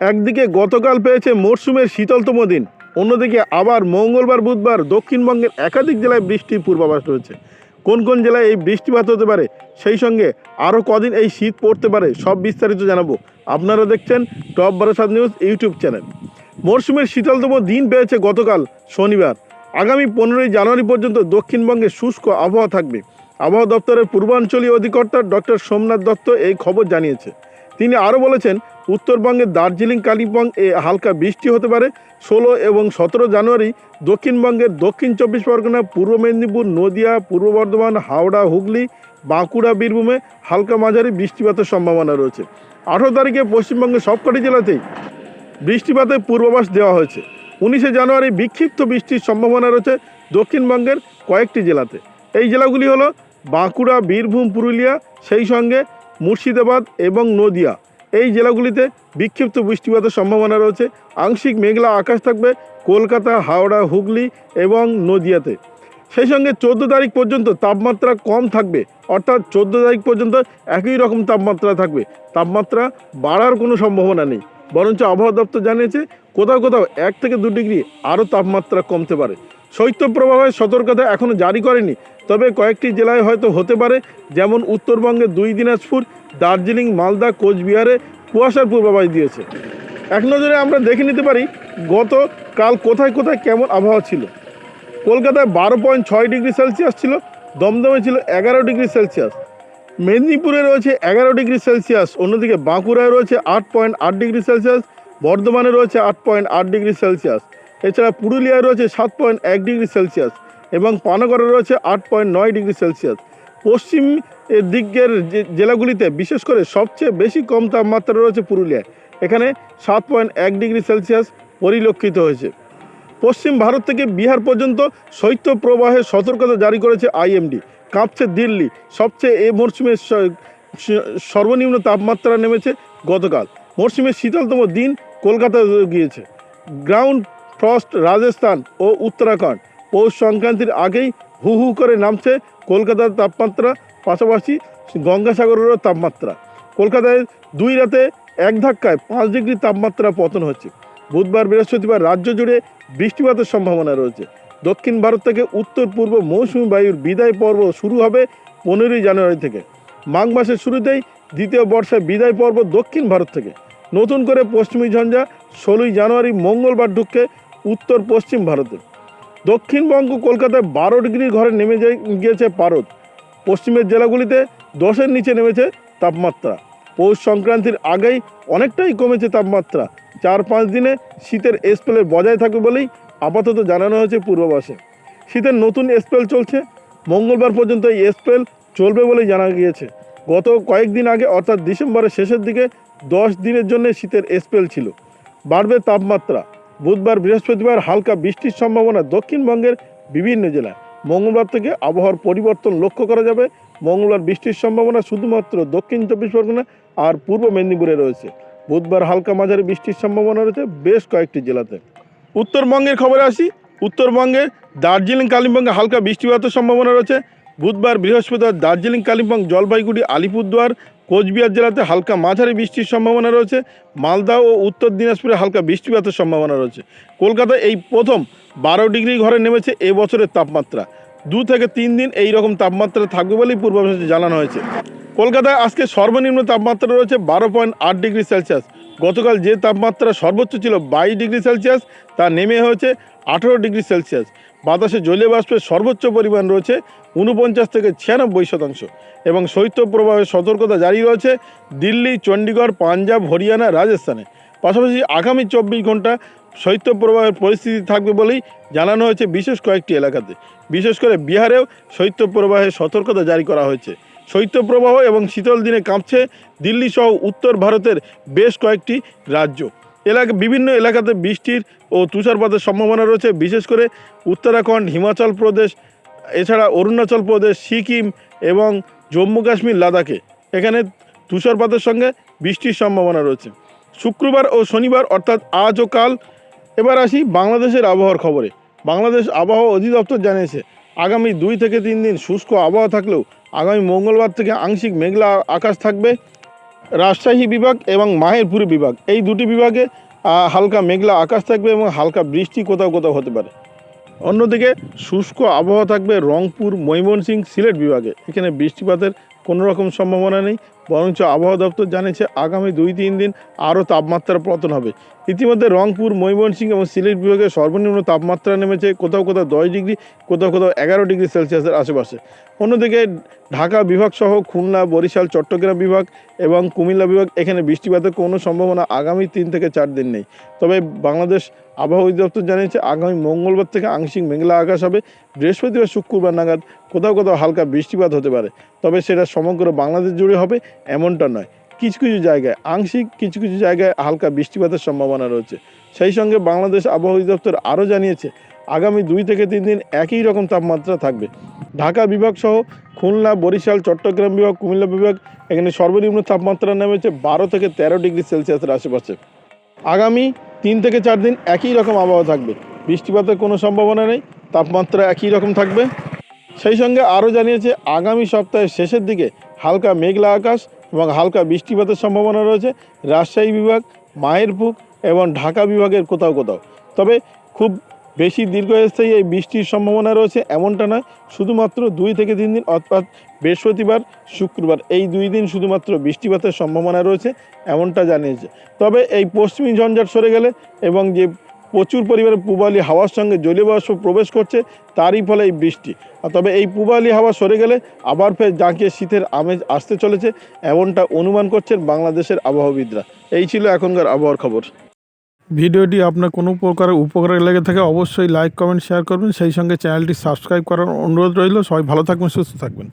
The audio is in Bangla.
একদিকে গতকাল পেয়েছে মরশুমের শীতলতম দিন, অন্যদিকে আবার মঙ্গলবার, বুধবার দক্ষিণবঙ্গের একাধিক জেলায় বৃষ্টির পূর্বাভাস রয়েছে। কোন কোন জেলায় এই বৃষ্টিপাত হতে পারে, সেই সঙ্গে আরও কদিন এই শীত পড়তে পারে, সব বিস্তারিত জানাব। আপনারা দেখছেন top Barasat news YouTube channel. মরশুমের শীতলতম দিন পেয়েছে গতকাল শনিবার। আগামী পনেরোই জানুয়ারি পর্যন্ত দক্ষিণবঙ্গে শুষ্ক আবহাওয়া থাকবে। আবহাওয়া দপ্তরের পূর্বাঞ্চলীয় অধিকর্তা ডক্টর সোমনাথ দত্ত এই খবর জানিয়েছে। তিনি আরও বলেছেন উত্তরবঙ্গের দার্জিলিং, কালিম্পং এ হালকা বৃষ্টি হতে পারে। ষোলো এবং সতেরো জানুয়ারি দক্ষিণবঙ্গের দক্ষিণ চব্বিশ পরগনা, পূর্ব মেদিনীপুর, নদিয়া, পূর্ব বর্ধমান, হাওড়া, হুগলি, বাঁকুড়া, বীরভূমে হালকা মাঝারি বৃষ্টিপাতের সম্ভাবনা রয়েছে। আঠেরো তারিখে পশ্চিমবঙ্গের সবকটি জেলাতেই বৃষ্টিপাতের পূর্বাভাস দেওয়া হয়েছে। উনিশে জানুয়ারি বিক্ষিপ্ত বৃষ্টির সম্ভাবনা রয়েছে দক্ষিণবঙ্গের কয়েকটি জেলাতে। এই জেলাগুলি হলো বাঁকুড়া, বীরভূম, পুরুলিয়া, সেই সঙ্গে মুর্শিদাবাদ এবং নদিয়া। এই জেলাগুলিতে বিক্ষিপ্ত বৃষ্টিপাতের সম্ভাবনা রয়েছে। আংশিক মেঘলা আকাশ থাকবে কলকাতা, হাওড়া, হুগলি এবং নদিয়াতে। সেই সঙ্গে চোদ্দ তারিখ পর্যন্ত তাপমাত্রা কম থাকবে। অর্থাৎ চোদ্দ তারিখ পর্যন্ত একই রকম তাপমাত্রা থাকবে। তাপমাত্রা বাড়ার কোনো সম্ভাবনা নেই। বরঞ্চ আবহাওয়া দপ্তর জানিয়েছে, কোথাও কোথাও এক থেকে দু ডিগ্রি আরও তাপমাত্রা কমতে পারে। শৈত্যপ্রবাহের সতর্কতা এখনও জারি করেনি। তবে কয়েকটি জেলায় হয়তো হতে পারে, যেমন উত্তরবঙ্গে দুই দিনাজপুর, দার্জিলিং, মালদা, কোচবিহারে কুয়াশার পূর্বাভাস দিয়েছে। এক নজরে আমরা দেখে নিতে পারি, গত কাল কোথায় কোথায় কেমন আবহাওয়া ছিল। কলকাতায় বারো পয়েন্ট ছয় ডিগ্রি সেলসিয়াস ছিল, দমদমে ছিল এগারো ডিগ্রি সেলসিয়াস। মেদিনীপুরে রয়েছে এগারো ডিগ্রি সেলসিয়াস, অন্যদিকে বাঁকুড়ায় রয়েছে আট পয়েন্ট আট ডিগ্রি সেলসিয়াস, বর্ধমানে রয়েছে আট পয়েন্ট আট ডিগ্রি সেলসিয়াস। এছাড়া পুরুলিয়ায় রয়েছে সাত পয়েন্ট এক ডিগ্রি সেলসিয়াস এবং পানাগড়ে রয়েছে আট পয়েন্ট নয় ডিগ্রি সেলসিয়াস পশ্চিম দিকের জেলাগুলিতে বিশেষ করে সবচেয়ে বেশি কম তাপমাত্রা রয়েছে পুরুলিয়ায়, এখানে সাত পয়েন্ট এক ডিগ্রি সেলসিয়াস পরিলক্ষিত হয়েছে। পশ্চিম ভারত থেকে বিহার পর্যন্ত শৈত্য প্রবাহের সতর্কতা জারি করেছে আইএমডি কাঁপছে দিল্লি। সবচেয়ে এ মরশুমে সর্বনিম্ন তাপমাত্রা নেমেছে গতকাল। মরশুমের শীতলতম দিন কলকাতায় গিয়েছে। গ্রাউন্ড ফ্রস্ট রাজস্থান ও উত্তরাখণ্ড। পৌষ সংক্রান্তির আগেই হু হু করে নামছে কলকাতার তাপমাত্রা, পাশাপাশি গঙ্গাসাগরেরও তাপমাত্রা। কলকাতায় দুই রাতে এক ধাক্কায় পাঁচ ডিগ্রি তাপমাত্রা পতন হচ্ছে। বুধবার বৃহস্পতিবার রাজ্য জুড়ে বৃষ্টিপাতের সম্ভাবনা রয়েছে। দক্ষিণ ভারত থেকে উত্তর পূর্ব মৌসুমি বায়ুর বিদায় পর্ব শুরু হবে পনেরোই জানুয়ারি থেকে। মাঘ মাসের শুরুতেই দ্বিতীয় বর্ষায় বিদায় পর্ব দক্ষিণ ভারত থেকে। নতুন করে পশ্চিমী ঝঞ্ঝা ষোলোই জানুয়ারি মঙ্গলবার ঢুকছে উত্তর পশ্চিম ভারতে। দক্ষিণবঙ্গ কলকাতায় বারো ডিগ্রির ঘরে নেমে গিয়েছে পারদ। পশ্চিমের জেলাগুলিতে দশের নিচে নেমেছে তাপমাত্রা। পৌষ সংক্রান্তির আগেই অনেকটাই কমেছে তাপমাত্রা। চার পাঁচ দিনে শীতের স্পেলের বজায় থাকবে বলেই আপাতত জানানো হয়েছে পূর্বাভাসে। শীতের নতুন স্পেল চলছে। মঙ্গলবার পর্যন্ত এই স্পেল চলবে বলেই জানা গিয়েছে। গত কয়েকদিন আগে, অর্থাৎ ডিসেম্বরের শেষের দিকে দশ দিনের জন্য শীতের স্পেল ছিল। বাড়বে তাপমাত্রা। বুধবার বৃহস্পতিবার হালকা বৃষ্টির সম্ভাবনা দক্ষিণবঙ্গের বিভিন্ন জেলায়। মঙ্গলবার থেকে আবহাওয়ার পরিবর্তন লক্ষ্য করা যাবে। মঙ্গলবার বৃষ্টির সম্ভাবনা শুধুমাত্র দক্ষিণ চব্বিশ পরগনা আর পূর্ব মেদিনীপুরে রয়েছে। বুধবার হালকা মাঝারি বৃষ্টির সম্ভাবনা রয়েছে বেশ কয়েকটি জেলাতে। উত্তরবঙ্গের খবরে আসি। উত্তরবঙ্গে দার্জিলিং কালিম্পংয়ে হালকা বৃষ্টিপাতের সম্ভাবনা রয়েছে। বুধবার বৃহস্পতিবার দার্জিলিং, কালিম্পং, জলপাইগুড়ি, আলিপুরদুয়ার, কোচবিহার জেলাতে হালকা মাঝারি বৃষ্টির সম্ভাবনা রয়েছে। মালদা ও উত্তর দিনাজপুরে হালকা বৃষ্টিপাতের সম্ভাবনা রয়েছে। কলকাতায় এই প্রথম বারো ডিগ্রি ঘরে নেমেছে এ বছরের তাপমাত্রা। দু থেকে তিন দিন এই রকম তাপমাত্রা থাকবে বলেই পূর্বাভাসে জানানো হয়েছে। কলকাতায় আজকে সর্বনিম্ন তাপমাত্রা রয়েছে বারো পয়েন্ট আট ডিগ্রি সেলসিয়াস। গতকাল যে তাপমাত্রা সর্বোচ্চ ছিল বাইশ ডিগ্রি সেলসিয়াস, তা নেমে হয়েছে আঠেরো ডিগ্রি সেলসিয়াস। বাতাসে জলীয় বাষ্পের সর্বোচ্চ পরিমাণ রয়েছে উনপঞ্চাশ থেকে ছিয়ানব্বই শতাংশ এবং শৈত্যপ্রবাহের সতর্কতা জারি রয়েছে দিল্লি, চণ্ডীগড়, পাঞ্জাব, হরিয়ানা, রাজস্থানে। পাশাপাশি আগামী চব্বিশ ঘণ্টা শৈত্যপ্রবাহের পরিস্থিতি থাকবে বলেই জানানো হয়েছে বিশেষ কয়েকটি এলাকাতে। বিশেষ করে বিহারেও শৈত্যপ্রবাহের সতর্কতা জারি করা হয়েছে। শৈত্যপ্রবাহ এবং শীতল দিনে কাঁপছে দিল্লি সহ উত্তর ভারতের বেশ কয়েকটি রাজ্য। এলাকা বিভিন্ন এলাকাতে বৃষ্টির ও তুষারপাতের সম্ভাবনা রয়েছে, বিশেষ করে উত্তরাখণ্ড, হিমাচল প্রদেশ, এছাড়া অরুণাচল প্রদেশ, সিকিম এবং জম্মু কাশ্মীর, লাদাখে। এখানে তুষারপাতের সঙ্গে বৃষ্টির সম্ভাবনা রয়েছে। শুক্রবার ও শনিবার, অর্থাৎ আজ ও কাল, এবার আসি বাংলাদেশের আবহাওয়ার খবরে। বাংলাদেশ আবহাওয়া অধিদপ্তর জানিয়েছে, আগামী দুই থেকে তিন দিন শুষ্ক আবহাওয়া থাকলেও আগামী মঙ্গলবার থেকে আংশিক মেঘলা আকাশ থাকবে। রাজশাহী বিভাগ এবং মাহেরপুর বিভাগ। এই দুটি বিভাগে হালকা মেঘলা আকাশ থাকবে এবং হালকা বৃষ্টি কোথাও কোথাও হতে পারে। অন্যদিকে শুষ্ক আবহাওয়া থাকবে রংপুর, ময়মনসিংহ, সিলেট বিভাগে। এখানে বৃষ্টিপাতের কোনো রকম সম্ভাবনা নেই। বরঞ্চ আবহাওয়া দপ্তর জানিয়েছে আগামী দুই তিন দিন আরও তাপমাত্রা পতন হবে। ইতিমধ্যে রংপুর, ময়মনসিংহ এবং সিলেট বিভাগে সর্বনিম্ন তাপমাত্রা নেমেছে কোথাও কোথাও দশ ডিগ্রি, কোথাও কোথাও এগারো ডিগ্রি সেলসিয়াসের আশেপাশে। অন্যদিকে ঢাকা বিভাগ সহ খুলনা, বরিশাল, চট্টগ্রাম বিভাগ এবং কুমিল্লা বিভাগ এখানে বৃষ্টিপাতের কোনো সম্ভাবনা আগামী তিন থেকে চার দিন নেই। তবে বাংলাদেশ আবহাওয়া অধিদপ্তর জানিয়েছে আগামী মঙ্গলবার থেকে আংশিক মেঘলা আকাশ হবে। বৃহস্পতিবার শুক্রবার নাগাদ কোথাও কোথাও হালকা বৃষ্টিপাত হতে পারে। তবে সেটা সমগ্র বাংলাদেশ জুড়ে হবে। এমনটা নয়। কিছু কিছু জায়গায়, আংশিক কিছু কিছু জায়গায় হালকা বৃষ্টিপাতের সম্ভাবনা রয়েছে। সেই সঙ্গে বাংলাদেশ আবহাওয়া অধিদপ্তর আরও জানিয়েছে, আগামী দুই থেকে তিন দিন একই রকম তাপমাত্রা থাকবে। ঢাকা বিভাগ সহ খুলনা, বরিশাল, চট্টগ্রাম বিভাগ, কুমিল্লা বিভাগ এখানে সর্বনিম্ন তাপমাত্রা নেমেছে বারো থেকে তেরো ডিগ্রি সেলসিয়াসের আশেপাশে। আগামী তিন থেকে চার দিন একই রকম আবহাওয়া থাকবে। বৃষ্টিপাতের কোনো সম্ভাবনা নেই, তাপমাত্রা একই রকম থাকবে। সেই সঙ্গে আরও জানিয়েছে, আগামী সপ্তাহের শেষের দিকে হালকা মেঘলা আকাশ এবং হালকা বৃষ্টিপাতের সম্ভাবনা রয়েছে। রাজশাহী বিভাগ মায়েরপুর এবং ঢাকা বিভাগের কোথাও কোথাও। তবে খুব বেশি দীর্ঘস্থায়ী এই বৃষ্টির সম্ভাবনা রয়েছে এমনটা নয়, শুধুমাত্র দুই থেকে তিন দিন, অর্থাৎ বৃহস্পতিবার, শুক্রবার, এই দুই দিন শুধুমাত্র বৃষ্টিপাতের সম্ভাবনা রয়েছে এমনটা জানিয়েছে। তবে এই পশ্চিমী ঝঞ্ঝাট সরে গেলে এবং যে প্রচুর পরিমাণে পূবালি হাওয়ার সঙ্গে জলীয় বাষ্প প্রবেশ করছে, তারই ফলে এই বৃষ্টি। আর তবে এই পূবালি হাওয়া সরে গেলে আবার ফের জাঁকিয়ে শীতের আমেজ আসতে চলেছে, এমনটা অনুমান করছেন বাংলাদেশের আবহাওয়াবিদরা। এই ছিল এখনকার আবহাওয়ার খবর। ভিডিওটি আপনার কোনো প্রকার উপকারে লেগে থাকে অবশ্যই লাইক, কমেন্ট, শেয়ার করবেন। সেই সঙ্গে চ্যানেলটি সাবস্ক্রাইব করার অনুরোধ রইল। সবাই ভালো থাকবেন, সুস্থ থাকবেন।